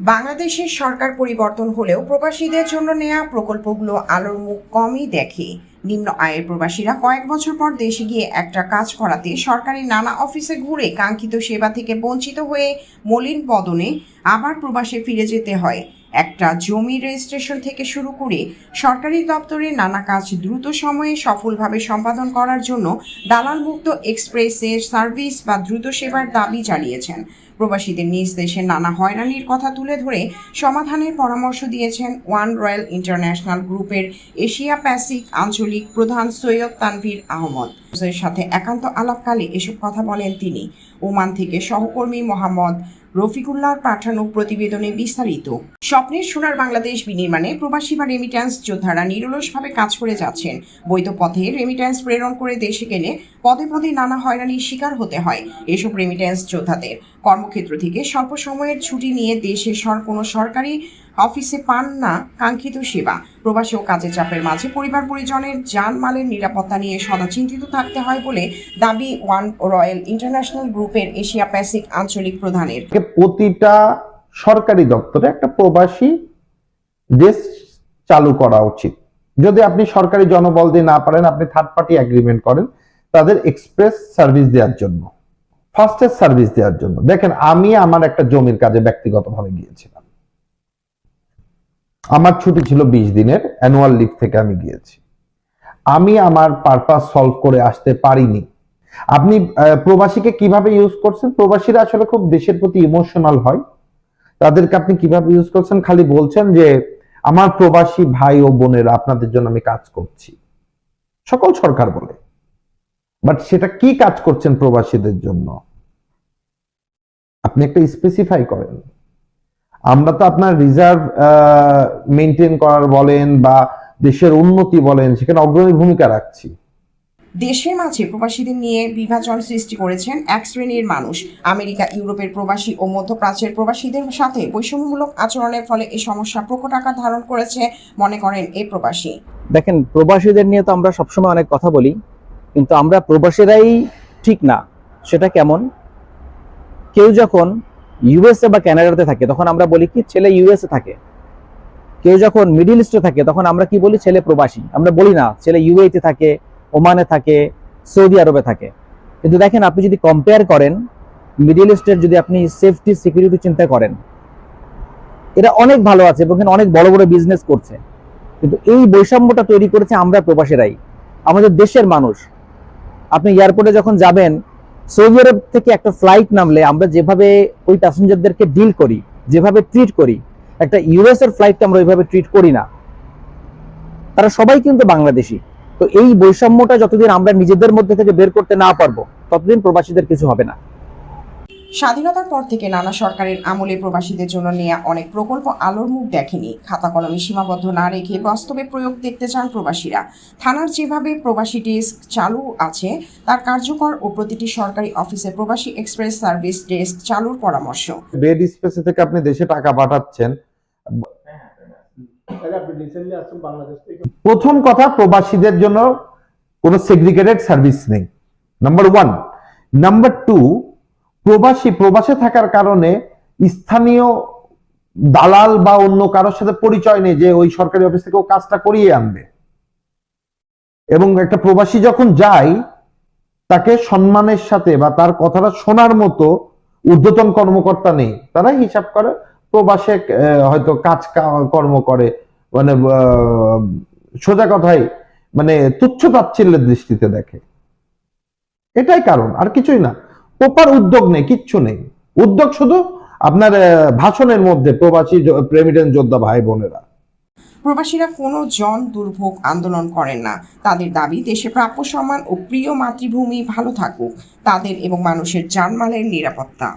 বাংলাদেশের সরকার পরিবর্তন হলেও প্রবাসীদের জন্য নেওয়া প্রকল্পগুলো আলোর মুখ কমই দেখে। নিম্ন আয়ের প্রবাসীরা কয়েক বছর পর দেশে গিয়ে একটা কাজ করাতে সরকারি নানা অফিসে ঘুরে কাঙ্ক্ষিত সেবা থেকে বঞ্চিত হয়ে মলিন বদনে আবার প্রবাসে ফিরে যেতে হয়। একটা জমি রেজিস্ট্রেশন থেকে শুরু করে সরকারি দপ্তরে নানা কাজ দ্রুত সময়ে সফলভাবে সম্পাদন করার জন্য দালাল মুক্ত এক্সপ্রেসের সার্ভিস বা দ্রুত সেবার দাবি জানিয়েছেন। প্রবাসীদের নিজ দেশে নানা হয়রানির কথা তুলে ধরে সমাধানের পরামর্শ দিয়েছেন ওয়ান রয়্যাল ইন্টারন্যাশনাল গ্রুপের এশিয়া প্যাসিফিক আঞ্চলিক প্রধান সৈয়দ তানভীর আহমদ। সাথে একান্ত আলাপকালে এসব কথা বলেন তিনি। ওমান থেকে সহকর্মী মোহাম্মদ রফিকুল্লাহর পাঠানো প্রতিবেদনে বিস্তারিত। স্বপ্নের সোনার বাংলাদেশ বিনির্মাণে প্রবাসী বা রেমিট্যান্স যোদ্ধারা নিরলসভাবে কাজ করে যাচ্ছেন। বৈধ পথে রেমিট্যান্স প্রেরণ করে দেশে গেলে পদে পদে নানা হয়রানির শিকার হতে হয় এসব রেমিট্যান্স যোদ্ধাদের। কর্মক্ষেত্র থেকে স্বল্প সময়ের ছুটি নিয়ে দেশে সর কোনো সরকারি অফিসে পান না কাঙ্ক্ষিত সেবা। প্রবাসী ও কাজের চাপের মাঝে পরিবার পরিজনের জানমালের নিরাপত্তা নিয়ে সদা চিন্তিত থাকতে হয় বলে দাবি ওয়ান রয়্যাল ইন্টারন্যাশনাল গ্রুপের এশিয়া প্যাসিফিক আঞ্চলিক প্রধানের। প্রতিটা সরকারি দপ্তরে একটা প্রবাসী ডেস্ক চালু করা উচিত। যদি আপনি সরকারি জনবল দিয়ে না পারেন, আপনি থার্ড পার্টি এগ্রিমেন্ট করেন, তাদের এক্সপ্রেস সার্ভিস দেওয়ার জন্য ফাস্টেস্ট সার্ভিস দেওয়ার জন্য। দেখেন, আমি আমার একটা জমির কাজে ব্যক্তিগতভাবে গিয়েছিলাম। আমার ছুটি ছিল বিশ দিনের অ্যানুয়াল লিভ থেকে আমি গিয়েছি। আমি আমার পারপাস সলভ করে আসতে পারিনি। আপনি প্রবাসীকে কীভাবে ইউজ করছেন? প্রবাসীরা আসলে খুব দেশের প্রতি ইমোশনাল হয়। তাদেরকে আপনি কীভাবে ইউজ করছেন? খালি বলছেন যে, আমার প্রবাসী ভাই ও বোনেরা, আপনাদের জন্য আমি কাজ করছি। সকল সরকার বলে। বাট সেটা কি কাজ করছেন প্রবাসীদের জন্য? আপনি একটা স্পেসিফাই করেন। আমরা তো আপনার রিজার্ভ মেনটেন করার বলেন বা দেশের উন্নতি বলেন সেখানে অগ্রণী ভূমিকা রাখছি। দেশের মাঝে প্রবাসীদের নিয়ে বিভাজন সৃষ্টি করেছেন এক শ্রেণির মানুষ। আমেরিকা ইউরোপের প্রবাসী ও মধ্যপ্রাচ্যের প্রবাসীদের সাথে বৈষম্যমূলক আচরণের ফলে এই সমস্যা প্রকট আকার ধারণ করেছে মনে করেন এই প্রবাসী। দেখেন প্রবাসীদের নিয়ে তো আমরা সবসময় অনেক কথা বলি কিন্তু আমরা প্রবাসীরাই ঠিক না সেটা কেমন? কেউ যখন ইউএসএ বা কানাডাতে থাকে, তখন আমরা বলি কি ছেলে ইউএসএ থাকে। কেউ যখন মিডিল ইস্টে থাকে, তখন আমরা কি বলি? ছেলে প্রবাসী। আমরা বলি না, ছেলে ইউএতে থাকে, ওমানে থাকে, সৌদি আরবে থাকে। কিন্তু দেখেন, আপনি যদি কম্পেয়ার করেন মিডিল ইস্টের যদি আপনি সেফটি সিকিউরিটি চিন্তা করেন এরা অনেক ভালো আছে এবং অনেক বড় বড় বিজনেস করছে। কিন্তু এই বৈষম্যটা তৈরি করেছে আমরা প্রবাসীরাই। আমাদের দেশের মানুষ। আপনি এয়ারপোর্টে যখন যাবেন সৌদি আরব থেকে একটা ফ্লাইট নামলে আমরা যেভাবে ওই প্যাসেঞ্জারদেরকে ডিল করি, যেভাবে ট্রিট করি, একটা ইউএস এর ফ্লাইটকে আমরা ওইভাবে ট্রিট করি না। তারা সবাই কিন্তু বাংলাদেশি। তো এই বৈষম্যটা যতদিন আমরা নিজেদের মধ্যে থেকে বের করতে না পারব, ততদিন প্রবাসীদের কিছু হবে না। স্বাধীনতার পর থেকে নানা সরকারের আমলে প্রবাসীদের জন্য নেওয়া অনেক প্রকল্প আলোর মুখ দেখেনি। খাতা কলমে সীমাবদ্ধ না রেখে বাস্তবে প্রয়োগ দেখতে চান প্রবাসীরা। থানার যেভাবে প্রবাসী ডেস্ক চালু আছে তার কার্যকর ও প্রতিটি সরকারি অফিসে প্রবাসী এক্সপ্রেস সার্ভিস ডেস্ক চালুর পরামর্শ। বেড স্পেসে থেকে আপনি দেশে টাকা পাঠাচ্ছেন। তাহলে আপনি রিসেন্টলি আসছেন বাংলাদেশ থেকে। প্রথম কথা প্রবাসীদের জন্য কোনো সেগ্রিগেটেড সার্ভিস নেই। নাম্বার ওয়ান নাম্বার টু প্রবাসী, প্রবাসে থাকার কারণে স্থানীয় দালাল বা অন্য কারোর সাথে পরিচয় নেই যে ওই সরকারি অফিস থেকে ও কাজটা করিয়ে আনবে। এবং একটা প্রবাসী যখন যায়, তাকে সম্মানের সাথে বা তার কথাটা শোনার মতো ঊর্ধ্বতন কর্মকর্তা নেই। তারা হিসাব করে, প্রবাসে হয়তো কাজ কর্ম করে মানে সোজা কথাই মানে তুচ্ছ তাচ্ছিল্যের দৃষ্টিতে দেখে। এটাই কারণ, আর কিছুই না। প্রপার উদ্যোগ নেই, কিচ্ছু নেই। উদ্যোগ শুধু আপনার ভাষণের মধ্যে প্রবাসী প্রেমিডেন্ট যোদ্ধা ভাই বোনেরা। প্রবাসীরা কোনো জন দুর্ভোগ আন্দোলন করেন না। তাদের দাবি, দেশে প্রাপ্য সম্মান ও প্রিয় মাতৃভূমি ভালো থাকুক। তাদের এবং মানুষের জানমালের নিরাপত্তা।